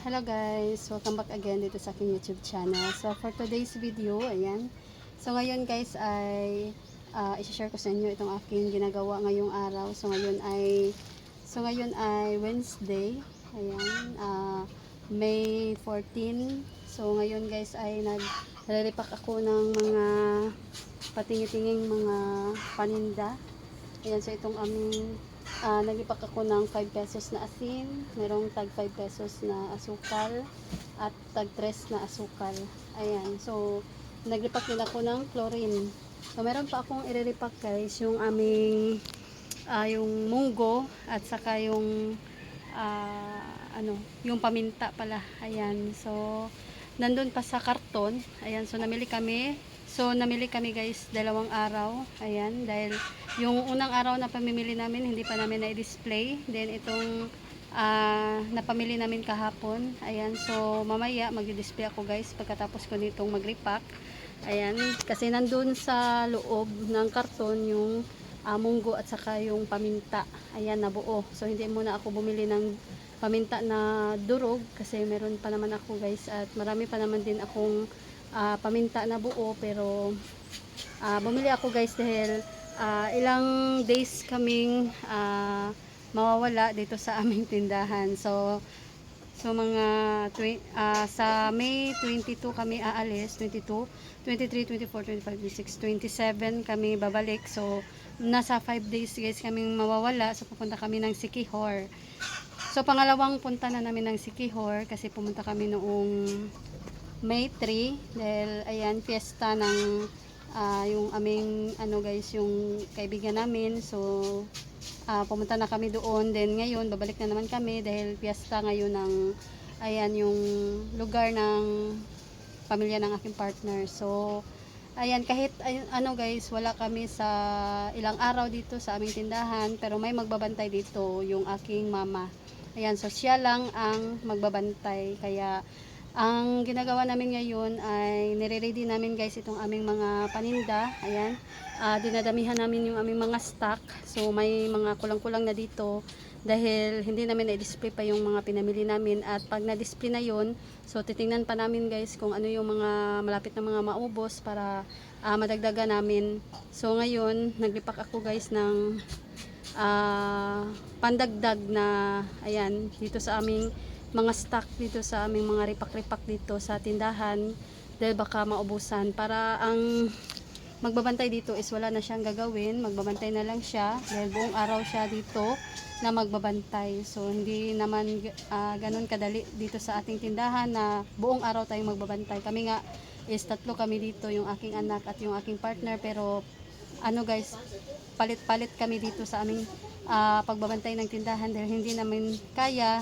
Hello guys, welcome back again dito sa aking YouTube channel. So for today's video, ayan. So ngayon guys ay uh, i-share ko sa inyo itong aking ginagawa ngayong araw. So ngayon ay so ngayon ay Wednesday. Ayan, ah, May 14. So ngayon guys ay nag nalilipak ako ng mga patingi-tinging mga paninda. Ayan, so itong aming Ah, nagipak ako ng 5 pesos na asin, merong tag 5 pesos na asukal, at tag 3 na asukal. Ayan, so naglipak din ako ng chlorine. So meron pa akong iriripak guys, yung aming ah, yung munggo at saka yung ah, ano, yung paminta pala. Ayan, so nandun pa sa karton. Ayan, so namili kami So, namili kami guys dalawang araw. Ayan, dahil yung unang araw na pamimili namin, hindi pa namin na-display. Then, itong ah, napamili namin kahapon. Ayan, so mamaya mag-display ako guys pagkatapos ko nitong mag-repack. Ayan, kasi nandun sa loob ng karton yung ah, munggo at saka yung paminta. Ayan, nabuo. So, hindi muna ako bumili ng paminta na durog kasi meron pa naman ako guys at marami pa naman din akong ah, paminta na buo pero ah, bumili ako guys dahil ah, ilang days kaming ah, mawawala dito sa aming tindahan. So so mga ah, sa May 22 kami aalis 22 23, 24, 25, 26, 27 kami babalik. So nasa 5 days guys kaming mawawala. So pupunta kami ng Sikihor. So pangalawang punta na namin ng Sikihor kasi pumunta kami noong May 3 dahil ayan fiesta ng ah, yung aming ano guys yung kaibigan namin. So ah, pumunta na kami doon. Then ngayon babalik na naman kami dahil fiesta ngayon ng ayan yung lugar ng pamilya ng aking partner. So ayan kahit ay- ano guys wala kami sa ilang araw dito sa aming tindahan pero may magbabantay dito yung aking mama. Ayan so siya lang ang magbabantay. Kaya ang ginagawa namin ngayon ay nire-ready namin guys itong aming mga paninda. Ayan. Ah, dinadamihan namin yung aming mga stock. So may mga kulang-kulang na dito dahil hindi namin na-display pa yung mga pinamili namin at pag na-display na yon so titingnan pa namin guys kung ano yung mga malapit na mga maubos para ah, madagdagan namin. So ngayon, naglipak ako guys ng ah, pandagdag na ayan dito sa aming mga stock dito sa aming mga ripak-ripak dito sa tindahan dahil baka maubusan. Para ang magbabantay dito is wala na siyang gagawin magbabantay na lang siya dahil buong araw siya dito na magbabantay. So hindi naman ah, ganun kadali dito sa ating tindahan na buong araw tayong magbabantay. Kami nga is tatlo kami dito yung aking anak at yung aking partner. Pero ano guys palit-palit kami dito sa aming ah, pagbabantay ng tindahan dahil hindi namin kaya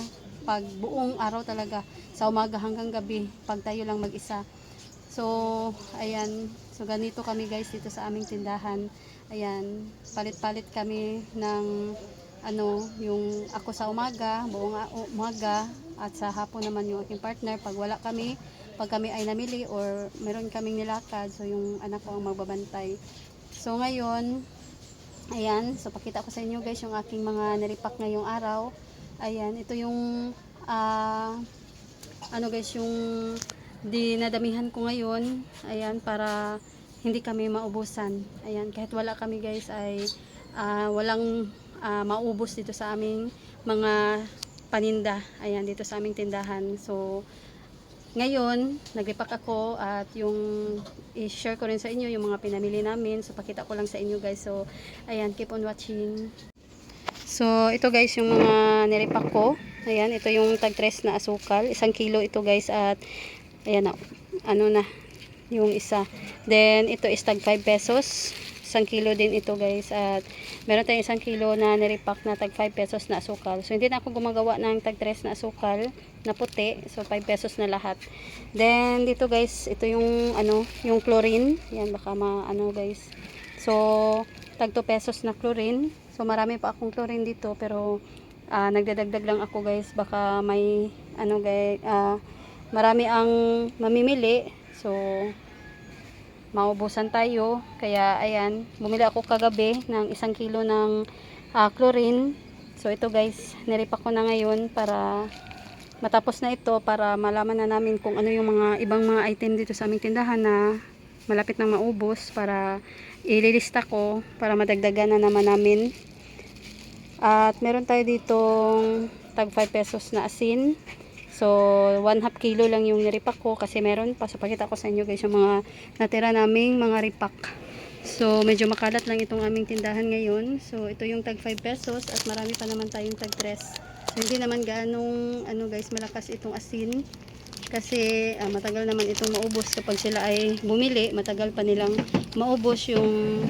pag buong araw talaga sa umaga hanggang gabi pag tayo lang mag-isa. So ayan. So ganito kami guys dito sa aming tindahan. Ayan. Palit-palit kami ng ano yung ako sa umaga buong umaga at sa hapon naman yung aking partner. Pag wala kami pag kami ay namili or meron kaming nilakad so yung anak ko ang magbabantay. So ngayon ayan. So pakita ko sa inyo guys yung aking mga naripak ngayong araw Ayan, ito yung ah, ano guys, yung dinadamihan ko ngayon. Ayan, para hindi kami maubusan. Ayan, kahit wala kami guys ay ah, walang ah, maubos dito sa aming mga paninda. Ayan, dito sa aming tindahan. So, ngayon, naglipak ako at yung i-share ko rin sa inyo yung mga pinamili namin. So, pakita ko lang sa inyo guys. So, ayan, keep on watching. So, ito guys yung mga niripak ko. Ayan, ito yung tag 3 na asukal. Isang kilo ito guys at ayan na, ano na, yung isa. Then, ito is tag 5 pesos. Isang kilo din ito guys at meron tayong isang kilo na niripak na tag 5 pesos na asukal. So, hindi na ako gumagawa ng tag 3 na asukal na puti. So, 5 pesos na lahat. Then, dito guys, ito yung ano, yung chlorine. Yan, baka ma, ano guys. So, tag 2 pesos na chlorine. So marami pa akong chlorine dito pero ah, nagdadagdag lang ako guys. Baka may ano guys, ah, marami ang mamimili. So maubusan tayo. Kaya ayan, bumili ako kagabi ng isang kilo ng ah, chlorine. So ito guys, niripak ko na ngayon para matapos na ito para malaman na namin kung ano yung mga ibang mga item dito sa aming tindahan na malapit nang maubos para ililista ko para madagdagan na naman namin. At meron tayo ditong tag 5 pesos na asin. So, 1 half kilo lang yung niripak ko kasi meron pa. So, pakita ko sa inyo guys yung mga natira naming mga ripak. So, medyo makalat lang itong aming tindahan ngayon. So, ito yung tag 5 pesos at marami pa naman tayong tag 3. So, hindi naman ganong ano guys, malakas itong asin. Kasi ah, matagal naman itong maubos kapag sila ay bumili. Matagal pa nilang maubos yung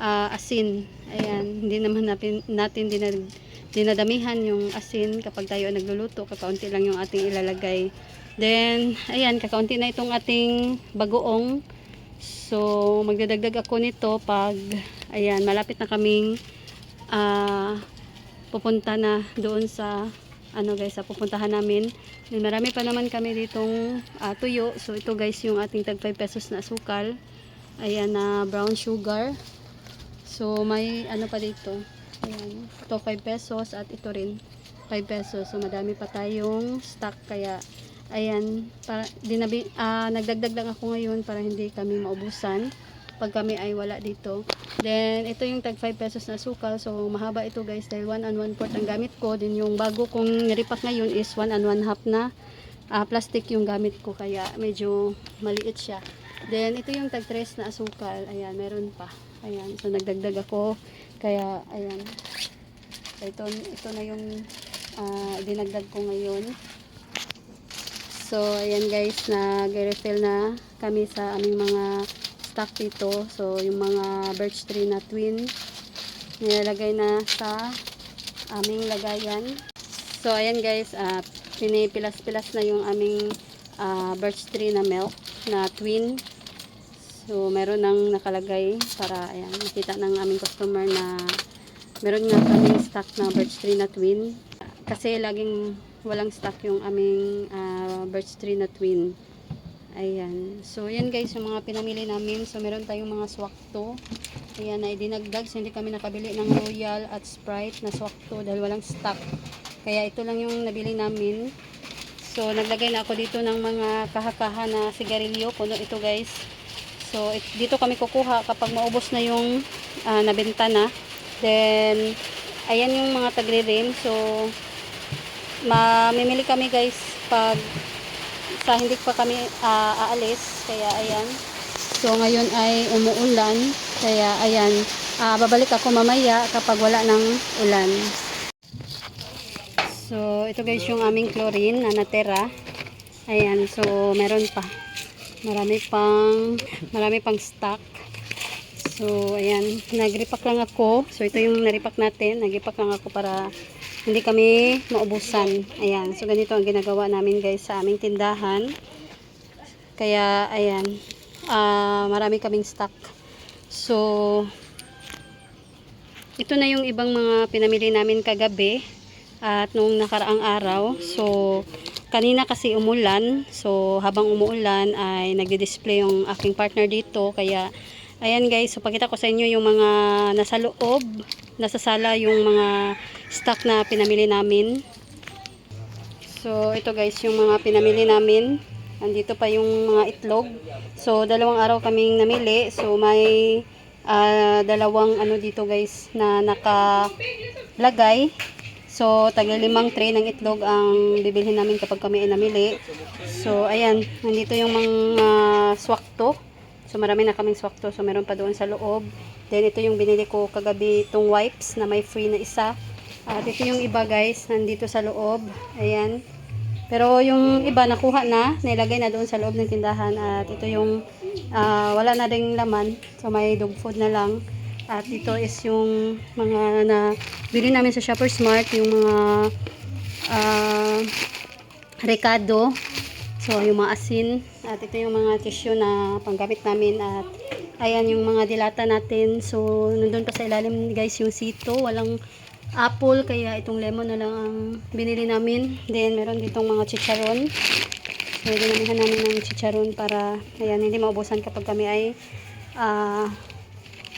ah, asin. Ayan, hindi naman natin, natin dinag, dinadamihan yung asin kapag tayo ay nagluluto. Kakaunti lang yung ating ilalagay. Then, ayan, kakaunti na itong ating bagoong. So, magdadagdag ako nito pag, ayan, malapit na kaming ah, pupunta na doon sa, ano guys, sa pupuntahan namin. Then, marami pa naman kami ditong ah, tuyo. So, ito guys, yung ating tag 5 pesos na asukal. Ayan, na brown sugar. So, may ano pa dito. Ayan, ito 5 pesos at ito rin 5 pesos. So, madami pa tayong stock. Kaya, ayan, para, dinabi, ah, nagdagdag lang ako ngayon para hindi kami maubusan pag kami ay wala dito. Then, ito yung tag 5 pesos na sukal. So, mahaba ito guys dahil 1 and 1 fourth ang gamit ko. Then, yung bago kong niripak ngayon is 1 and 1 half na ah, plastic yung gamit ko. Kaya, medyo maliit siya. Then, ito yung tag 3 na asukal. Ayan, meron pa. Ayan, so nagdagdag ako. Kaya, ayan. Ito, ito na yung ah, dinagdag ko ngayon. So, ayan guys, nag-refill na kami sa aming mga stock dito. So, yung mga birch tree na twin, nilalagay na sa aming lagayan. So, ayan guys, uh, pinipilas-pilas na yung aming ah, birch tree na milk na twin. So, meron nang nakalagay para ayan, makita ng aming customer na meron nga kaming stock na birch tree na twin. Kasi laging walang stock yung aming ah, birch tree na twin. Ayan. So, yan guys, yung mga pinamili namin. So, meron tayong mga swakto. Ayan, na idinagdag. So, hindi kami nakabili ng Royal at Sprite na swakto dahil walang stock. Kaya, ito lang yung nabili namin. So, naglagay na ako dito ng mga kahakaha na sigarilyo. Puno ito guys. So, it, dito kami kukuha kapag maubos na yung ah, nabenta na. Then, ayan yung mga tagre-rim. So, mamimili kami guys pag sa hindi pa kami ah, aalis. Kaya, ayan. So, ngayon ay umuulan. Kaya, ayan. ah, babalik ako mamaya kapag wala ng ulan. So, ito guys yung aming chlorine na natera. Ayan, so meron pa. Marami pang marami pang stock. So, ayan, nagripak lang ako. So, ito yung naripak natin. Nagripak lang ako para hindi kami maubusan. Ayan, so ganito ang ginagawa namin guys sa aming tindahan. Kaya, ayan, ah, marami kaming stock. So, ito na yung ibang mga pinamili namin kagabi at nung nakaraang araw. So, kanina kasi umulan. So, habang umuulan ay nagdi-display yung aking partner dito. Kaya, ayan guys, so pakita ko sa inyo yung mga nasa loob, nasa sala yung mga stock na pinamili namin. So, ito guys, yung mga pinamili namin. Andito pa yung mga itlog. So, dalawang araw kaming namili. So, may ah, dalawang ano dito guys na nakalagay. So, taga limang tray ng itlog ang bibilhin namin kapag kami ay namili. So, ayan. Nandito yung mga swakto. So, marami na kaming swakto. So, meron pa doon sa loob. Then, ito yung binili ko kagabi itong wipes na may free na isa. At ito yung iba guys, nandito sa loob. Ayan. Pero yung iba nakuha na, nilagay na doon sa loob ng tindahan. At ito yung ah, wala na ding laman. So, may dog food na lang. At ito is yung mga na bili namin sa Shoppers Mart, yung mga ah, recado. So, yung mga asin. At ito yung mga tissue na panggamit namin. At ayan yung mga dilata natin. So, nandun pa sa ilalim guys yung sito. Walang apple. Kaya itong lemon na lang ang binili namin. Then, meron ditong mga chicharon. So, dinamihan namin ng chicharon para ayan, hindi maubusan kapag kami ay ah,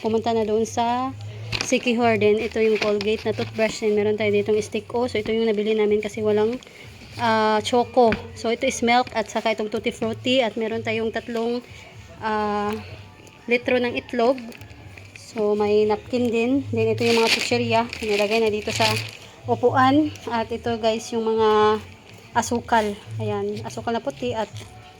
pumunta na doon sa Sikihor. Then, ito yung Colgate na toothbrush. Then, meron tayo ditong stick O. So, ito yung nabili namin kasi walang ah, choco. So ito is milk at saka itong tutti frutti at meron tayong tatlong ah, litro ng itlog. So may napkin din. Then ito yung mga pucherya. Nilagay na dito sa upuan. At ito guys yung mga asukal. Ayan, asukal na puti at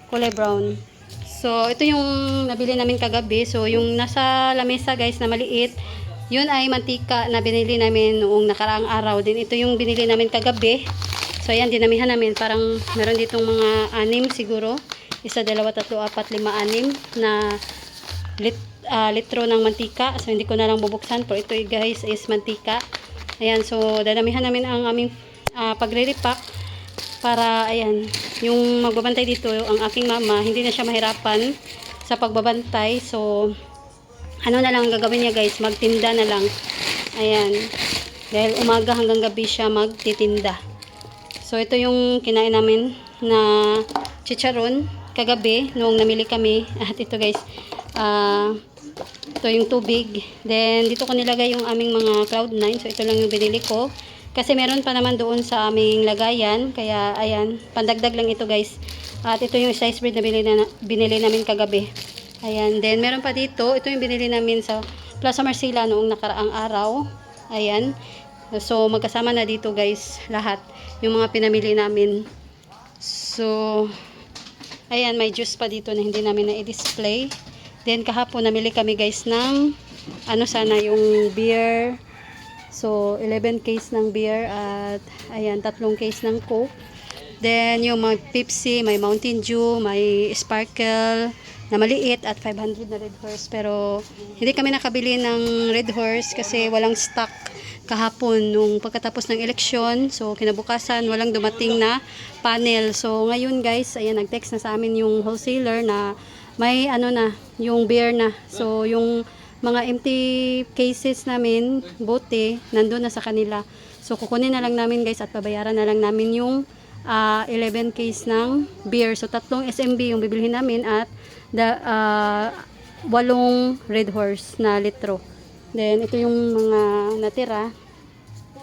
kulay brown. So ito yung nabili namin kagabi. So yung nasa lamesa guys na maliit, yun ay mantika na binili namin noong nakaraang araw. Din ito yung binili namin kagabi. So ayan, dinamihan namin. Parang meron ditong mga anim siguro. Isa, dalawa, tatlo, apat, lima, anim na lit, ah, litro ng mantika. So hindi ko na lang bubuksan. Pero ito guys is mantika. Ayan, so dadamihan namin ang aming ah, pagre-repack para ayan, yung magbabantay dito, ang aking mama, hindi na siya mahirapan sa pagbabantay. So ano na lang ang gagawin niya guys, magtinda na lang. Ayan. Dahil umaga hanggang gabi siya magtitinda. So ito yung kinain namin na chicharon kagabi noong namili kami. At ito guys, ah ito yung tubig. Then dito ko nilagay yung aming mga Cloud9. So ito lang yung binili ko. Kasi meron pa naman doon sa aming lagayan. Kaya ayan, pandagdag lang ito guys. At ito yung size bread na binili, na, binili namin kagabi. Ayan, then meron pa dito. Ito yung binili namin sa Plaza Marcela noong nakaraang araw. Ayan. So magkasama na dito guys lahat. Yung mga pinamili namin. So, ayan, may juice pa dito na hindi namin na-display. Then kahapon namili kami guys ng ano sana yung beer. So 11 case ng beer at ayan tatlong case ng Coke. Then yung mga Pepsi, may Mountain Dew, may Sparkle na maliit at 500 na Red Horse. Pero hindi kami nakabili ng Red Horse kasi walang stock kahapon nung pagkatapos ng eleksyon. So kinabukasan walang dumating na panel. So ngayon guys, ayan nag-text na sa amin yung wholesaler na may ano na, yung beer na. So yung mga empty cases namin, bote, nandun na sa kanila. So kukunin na lang namin guys at babayaran na lang namin yung ah, 11 case ng beer. So tatlong SMB yung bibilhin namin at the, ah, walong Red Horse na litro. Then ito yung mga natira.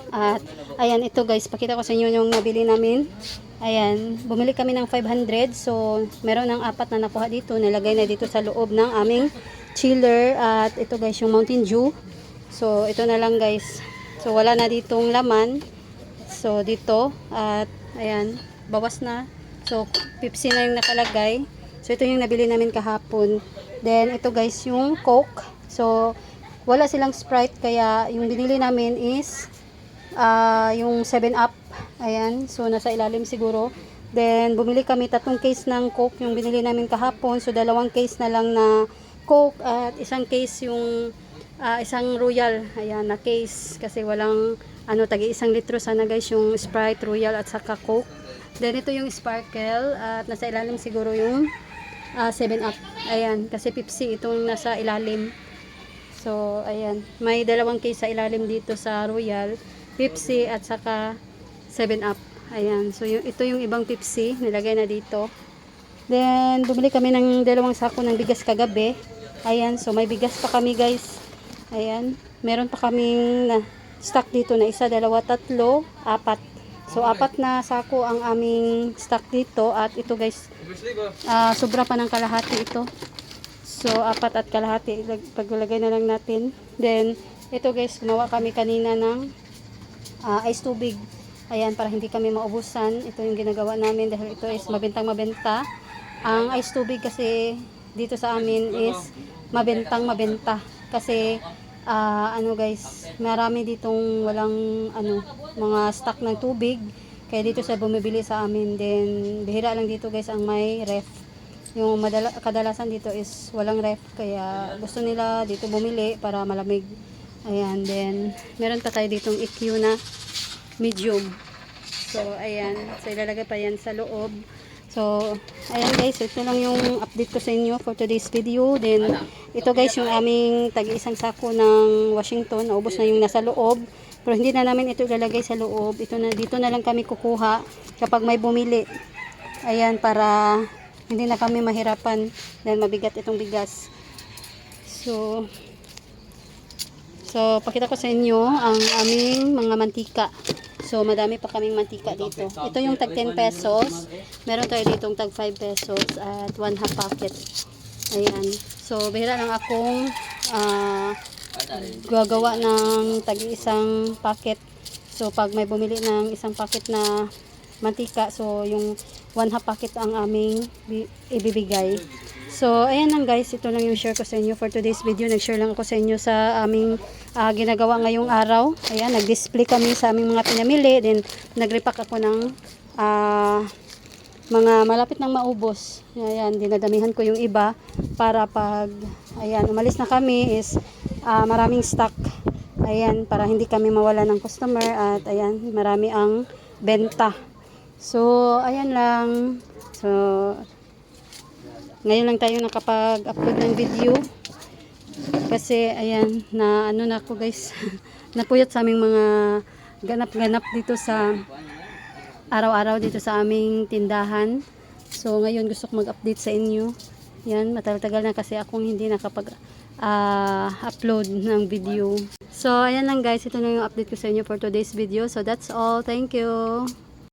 At ayan ito guys, pakita ko sa inyo yung nabili namin. Ayan, bumili kami ng 500. So meron ng apat na nakuha dito. Nilagay na dito sa loob ng aming chiller. At ito guys yung Mountain Dew. So ito na lang guys. So wala na ditong laman. So dito at ayan, bawas na. So Pepsi na yung nakalagay. So ito yung nabili namin kahapon. Then ito guys yung Coke. So wala silang Sprite kaya yung binili namin is ah yung 7 Up. Ayan, so nasa ilalim siguro. Then bumili kami tatlong case ng Coke yung binili namin kahapon. So dalawang case na lang na Coke at isang case yung ah, isang Royal. Ayan, na case kasi walang ano tagi isang litro sana guys yung Sprite, Royal at saka Coke. Then ito yung Sparkle at nasa ilalim siguro yung ah, 7 Up. Ayan, kasi Pepsi itong nasa ilalim. So, ayan. May dalawang case sa ilalim dito sa Royal. Pepsi at saka 7 Up. Ayan. So, yung, ito yung ibang Pepsi. Nilagay na dito. Then, bumili kami ng dalawang sako ng bigas kagabi. Ayan. So, may bigas pa kami guys. Ayan. Meron pa kaming na stock dito na isa, dalawa, tatlo, apat. So, apat na sako ang aming stock dito. At ito guys, ah sobra pa ng kalahati ito. So, apat at kalahati. Lag- Paglagay na lang natin. Then, ito guys, gumawa kami kanina ng ah, ice tubig. Ayan, para hindi kami maubusan. Ito yung ginagawa namin dahil ito is mabentang mabenta. Ang ice tubig kasi dito sa amin is mabentang mabenta. Kasi, ah, ano guys, marami ditong walang ano, mga stock ng tubig. Kaya dito sa bumibili sa amin. Then, bihira lang dito guys ang may ref. Yung madala, kadalasan dito is walang ref. Kaya gusto nila dito bumili para malamig. Ayan, then meron pa tayo ditong EQ na medium. So, ayan. So, ilalagay pa yan sa loob. So, ayan guys. Ito lang yung update ko sa inyo for today's video. Then, ito guys yung aming tagi-isang sako ng Washington. Naubos na yung nasa loob. Pero hindi na namin ito ilalagay sa loob. Ito na, dito na lang kami kukuha kapag may bumili. Ayan, para hindi na kami mahirapan dahil mabigat itong bigas. So, so pakita ko sa inyo ang aming mga mantika. So, madami pa kaming mantika dito. Ito yung tag 10 pesos. Meron tayo ditong tag 5 pesos at 1 half packet. Ayan. So, bihira lang akong ah, gagawa ng tag isang packet. So, pag may bumili ng isang packet na mantika, so yung 1 half packet ang aming bi- ibibigay. So, ayan lang guys, ito lang yung share ko sa inyo for today's video. Nag-share lang ako sa inyo sa aming ah, ginagawa ngayong araw. Ayan, nag-display kami sa aming mga pinamili. Then, nag-repack ako ng ah, mga malapit nang maubos. Ayan, dinadamihan ko yung iba para pag, ayan, umalis na kami is ah, maraming stock. Ayan, para hindi kami mawala ng customer at ayan, marami ang benta. So, ayan lang. So, ngayon lang tayo nakapag-upload ng video. Kasi, ayan, na ano na ako guys. napuyat sa aming mga ganap-ganap dito sa araw-araw dito sa aming tindahan. So, ngayon gusto ko mag-update sa inyo. Yan, matagal-tagal na kasi akong hindi nakapag ah, upload ng video. So, ayan lang guys. Ito na yung update ko sa inyo for today's video. So, that's all. Thank you.